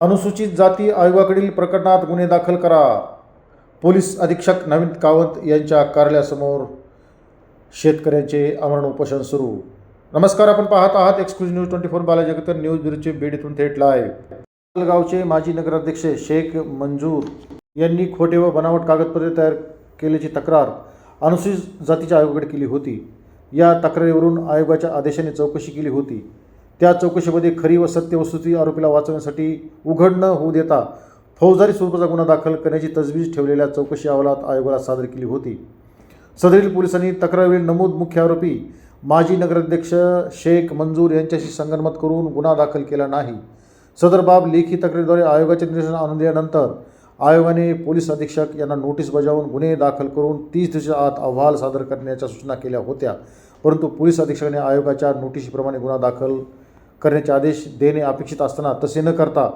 अनुसूचित जाती आयोगाकडील प्रकरणात गुन्हे दाखल करा. पोलीस अधीक्षक नवीन कावंत यांच्या कार्यालयासमोर शेतकऱ्यांचे आमरण उपोषण सुरू. नमस्कार आपण पाहत आहात एक्सक्लुझिव्ह न्यूज ट्वेंटी फोर बालाजगतर न्यूज ब्युरोचे बीड इथून थेट लाईव्ह गावचे माजी नगराध्यक्ष शेख मंजूर यांनी खोटे व बनावट कागदपत्रे तयार केल्याची तक्रार अनुसूचित जातीच्या आयोगाकडे केली होती. या तक्रारीवरून आयोगाच्या आदेशाने चौकशी केली होती. त्या चौकशीमध्ये खरी व सत्य वस्तुस्थिती आरोपीला वाचवण्यासाठी उघड न होऊ देता फौजदारी स्वरूपाचा गुन्हा दाखल करण्याची तजवीज ठेवलेल्या चौकशी अहवालात आयोगाला सादर केली होती. सदरील पोलिसांनी तक्रारवेळी नमूद मुख्य आरोपी माजी नगराध्यक्ष शेख मंजूर यांच्याशी संगनमत करून गुन्हा दाखल केला नाही. सदर बाब लेखी तक्रारीद्वारे आयोगाच्या निर्देशन आणून दिल्यानंतर आयोगाने पोलीस अधीक्षक यांना नोटीस बजावून गुन्हे दाखल करून तीस दिवसाच्या आत अहवाल सादर करण्याच्या सूचना केल्या होत्या. परंतु पोलीस अधीक्षकाने आयोगाच्या नोटीशीप्रमाणे गुन्हा दाखल करण्याचे आदेश देणे अपेक्षित असताना तसे न करता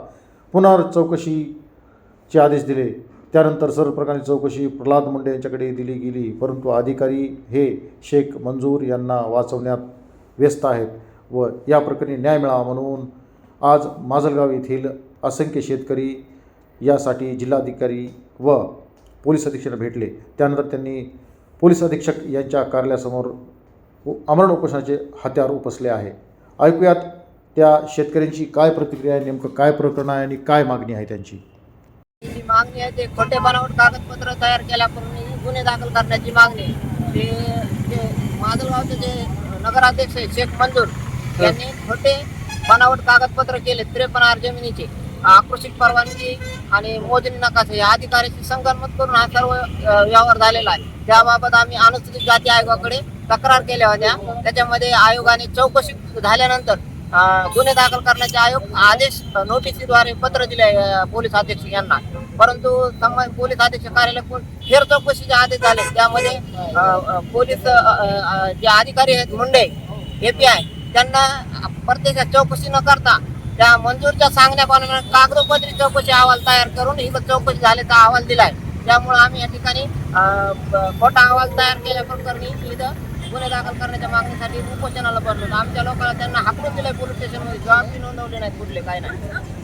पुन्हा चौकशीचे आदेश दिले. त्यानंतर सर्व प्रकारची चौकशी प्रल्हाद मुंडे यांच्याकडे दिली गेली. परंतु अधिकारी हे शेख मंजूर यांना वाचवण्यात व्यस्त आहेत व या प्रकरणी न्याय मिळावा म्हणून आज माजलगाव येथील असंख्य शेतकरी यासाठी जिल्हाधिकारी व पोलीस अधीक्षक भेटले. त्यानंतर त्यांनी पोलीस अधीक्षक यांच्या कार्यालयासमोर अमरण उपोषणाचे हत्यार उपसले आहे. ऐकूयात त्या शेतकऱ्यांची काय प्रतिक्रिया आहे नेमकं काय प्रकरण आहे आणि काय मागणी आहे त्यांची? जी मागणी आहे ते खोटे बनावट कागदपत्र तयार केल्याप्रमाणे गुन्हे दाखल करण्याची मागणी आहे. ते ते माजलगावचे जे नगराध्यक्ष आहे शेख मंजूर यांनी खोटे बनावट कागदपत्र केले त्रेपन्न आर जमिनीचे आकृषिक परवानगी आणि मोजणी नकाशे या अधिकाऱ्याशी संगनमत करून हा सर्व अ, व्यवहार झालेला आहे. त्याबाबत आम्ही अनुसूचित जाती आयोगाकडे तक्रार केल्या होत्या. त्याच्यामध्ये आयोगाने चौकशी झाल्यानंतर गुन्हे दाखल करण्याचे आयोग आदेश अ, नोटीसीद्वारे पत्र दिले पोलीस अधीक्षक यांना. परंतु पोलीस अधीक्षक कार्यालय फेर चौकशीचे आदेश झाले. त्यामध्ये पोलीस जे अधिकारी आहेत मुंडे एपीआय त्यांना प्रत्यक्ष चौकशी न करता त्या मंजूरच्या सांगण्याप्रमाणे कागदोपत्री चौकशी अहवाल तयार करून इथं चौकशी झाल्याचा अहवाल दिलाय. त्यामुळे आम्ही या ठिकाणी खोटा अहवाल तयार केल्या प्रकरणी इथं गुन्हे दाखल करण्याच्या मागणीसाठी उपोषणाला बसलो आमच्या लोकांना त्यांना हाकडून दिलंय पोलीस स्टेशनमध्ये. जबाब नोंदवले नाहीत कुठले काय नाही.